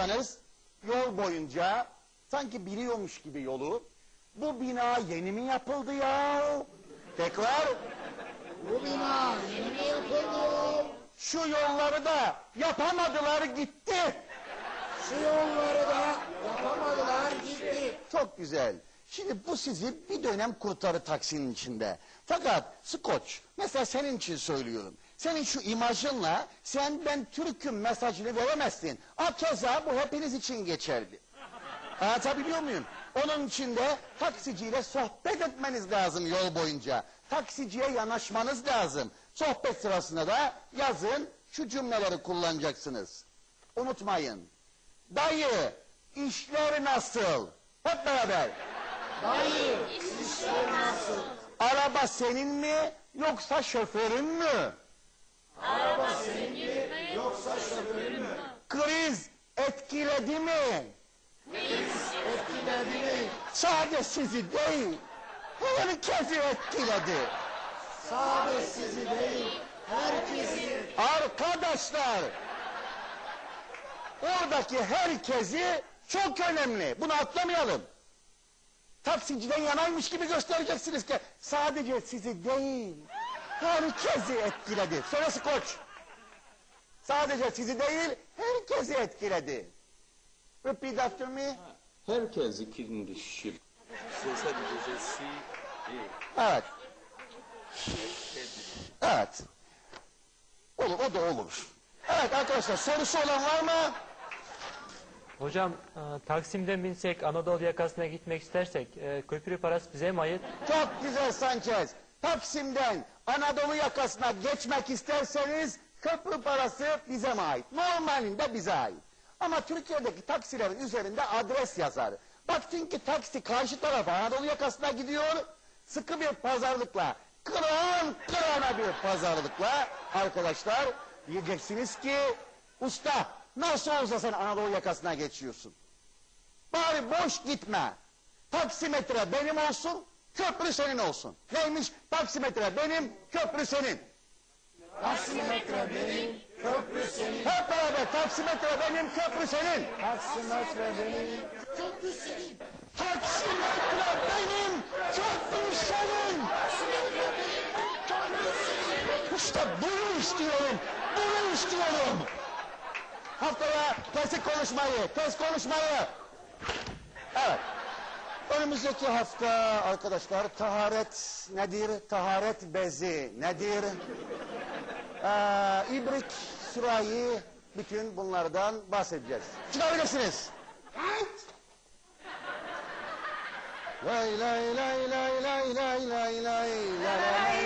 durursanız yol boyunca sanki biliyormuş gibi yolu bu bina yeni mi yapıldı ya? Tekrar bu bina yeni mi yapıldı? Şu yolları da yapamadılar gitti. Şu yolları da yapamadılar gitti. Çok güzel. Şimdi bu sizi bir dönem kurtarı taksinin içinde. Fakat Skoç, mesela senin için söylüyorum. Senin şu imajınla sen ben Türk'üm mesajını veremezsin. Akeza bu hepiniz için geçerli. Anlatabiliyor muyum? Onun için de taksiciyle sohbet etmeniz lazım yol boyunca. Taksiciye yanaşmanız lazım. Sohbet sırasında da yazın şu cümleleri kullanacaksınız. Unutmayın. Dayı, işler nasıl? Hep beraber. Dayı işler nasıl? Araba senin mi yoksa şoförün mü? Araba senin mi yoksa şoförün mü? Kriz etkiledi mi? Etkiledi? Sadece sizi değil, herkesi etkiledi. Sadece sizi değil herkesi Arkadaşlar, oradaki herkesi çok önemli. Bunu atlamayalım. Taksiciden yanaymış gibi göstereceksiniz ki sadece sizi değil, herkesi etkiledi. Sonrası koç. Sadece sizi değil, herkesi etkiledi. Repeat after me. Herkes je suis et Evet, evet. Olur, o da olur. Evet arkadaşlar, sorusu olan var mı? Hocam e, Taksim'den binsek Anadolu yakasına gitmek istersek e, köprü parası bize mi ait? Çok güzel Sanchez. Taksim'den Anadolu yakasına geçmek isterseniz köprü parası bize mi ait? Normalinde bize ait. Ama Türkiye'deki taksilerin üzerinde adres yazar. Baktın ki taksi karşı tarafa Anadolu yakasına gidiyor. Sıkı bir pazarlıkla, kıran kırana bir pazarlıkla arkadaşlar diyeceksiniz ki usta nasıl olsa sen Anadolu yakasına geçiyorsun. Bari boş gitme. Taksimetre benim olsun, köprü senin olsun. Neymiş? Taksimetre benim, köprü senin. Taksimetre benim, köprü senin. Hep beraber taksimetre benim, köprü senin. Taksimetre benim, köprü senin. Taksimetre benim, köprü senin. İşte bunu istiyorum, bunu istiyorum. Haftaya kesik konuşmayı, kes konuşmayı. Evet. Önümüzdeki hafta arkadaşlar taharet nedir? Taharet bezi nedir? Ee, ibrik, sürahi, bütün bunlardan bahsedeceğiz. Çıkabilirsiniz. Lay lay lay lay lay lay lay lay lay lay